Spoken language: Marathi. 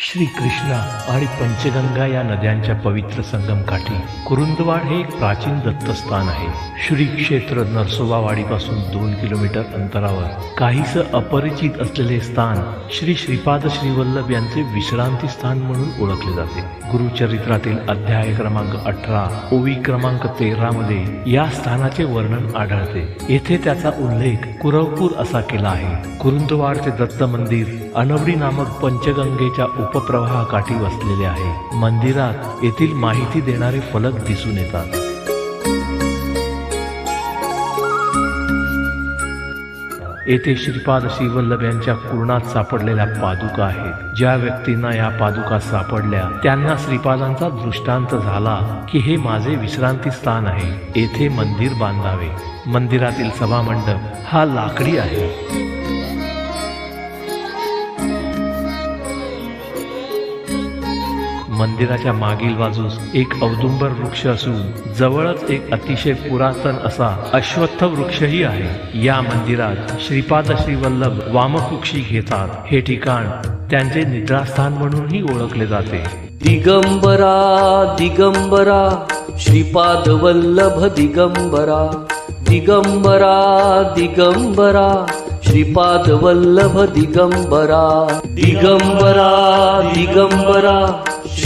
श्री कृष्णा आणि पंचगंगा या नद्यांच्या पवित्र संगमकाठी. कुरुंदवाड हे एक प्राचीन दत्तस्थान आहे. श्री क्षेत्र नरसोबावाडीपासून दोन किलोमीटर अंतरावर. काहीस अपरिचित असलेले स्थान श्री श्रीपाद श्रीवल्लभ यांचे विश्रांती स्थान म्हणून ओळखले जाते. गुरुचरित्रातील अध्याय क्रमांक अठरा ओवी क्रमांक तेरा मध्ये या स्थानाचे वर्णन आढळते. येथे त्याचा उल्लेख कुरवपूर असा केला आहे. कुरुंदवाडचे दत्त मंदिर अनवडी नामक पंचगंगेच्या उपप्रवाहाकाठी वसलेले आहे. मंदिरात येथील माहिती देणारे फलक दिसून येतात. येथे श्रीपाद श्रीवल्लभ यांच्या कुर्णात सापडलेल्या पादुका आहेत. ज्या व्यक्तींना या पादुका सापडल्या त्यांना श्रीपादांचा दृष्टांत झाला की हे माझे विश्रांती स्थान आहे. येथे मंदिर बांधावे. मंदिरातील सभामंडप हा लाकडी आहे. मंदिराच्या मागील बाजूस एक औदुंबर वृक्ष असून जवळच एक अतिशय पुरातन असा अश्वत्थ वृक्षही आहे. या मंदिरात श्रीपाद श्रीवल्लभ वामकुक्षी घेतात. हे ठिकाण त्यांचे निद्रास्थान म्हणूनही ओळखले जाते. दिगंबरा दिगंबरा श्रीपाद वल्लभ दिगंबरा दिगंबरा दिगंबरा श्रीपाद वल्लभ दिगंबरा दिगंबरा दिगंबरा